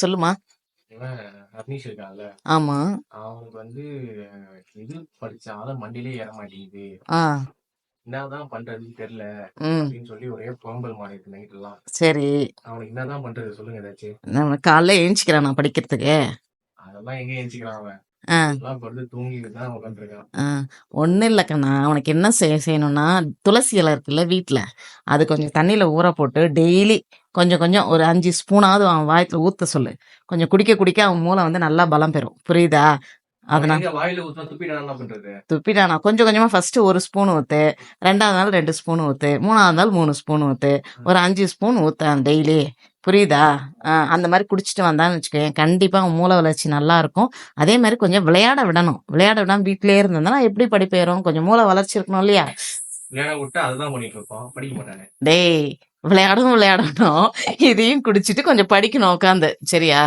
சொல்லுமா? ஹர்னீஷ் இருக்கான்ல. ஆமா. அவனுக்கு வந்து இது படிச்சாலும் மண்டியிலே ஏற மாட்டேங்குது. என்னதான் பண்றதுன்னு தெரியல அப்படின்னு சொல்லி ஒரே புலம்பல் மாறிட்டு நைட் எல்லாம். சரி. அவனுக்கு என்னதான் பண்றது சொல்லுங்க ஏதாச்சும். நான் காலைல எழுந்திக்கிறேன் நான் படிக்கிறதுக்கு. அதெல்லாம் எங்க எழுச்சிக்கிறான் அவன்? ஒன்றும் இல்லை கண்ணா அவனுக்கு என்ன செய்ய செய்யணும்னா துளசி இலை இருக்குல்ல வீட்டில் அது கொஞ்சம் தண்ணியில் ஊற போட்டு டெய்லி கொஞ்சம் கொஞ்சம் ஒரு அஞ்சு ஸ்பூனாவது அவன் வாயத்தில் ஊற்ற சொல்லு. கொஞ்சம் குடிக்க குடிக்க அவன் மூளை வந்து நல்லா பலம் பெறும். புரியுதா? ஊத்தா துப்பிட்டான் கொஞ்சம் கொஞ்சமாக ஃபஸ்ட்டு ஒரு ஸ்பூன் ஊற்று ரெண்டாவது நாள் ரெண்டு ஸ்பூன் ஊற்று மூணாவது நாள் மூணு ஸ்பூன் ஊற்று ஒரு அஞ்சு ஸ்பூன் ஊற்றேன் டெய்லி புரியுதா? அந்த மாதிரி குடிச்சிட்டு வந்தான்னு வச்சுக்கோயேன் கண்டிப்பாக மூளை வளர்ச்சி நல்லா இருக்கும். அதே மாதிரி கொஞ்சம் விளையாட விடணும். விளையாட விடாம வீட்டிலே இருந்ததுன்னா எப்படி படிப்பு ஏறும் கொஞ்சம் மூளை வளர்ச்சி இருக்கணும் இல்லையா? டேய் விளையாடவும் விளையாடணும். இதையும் குடிச்சிட்டு கொஞ்சம் படிக்கணும் உட்காந்து சரியா?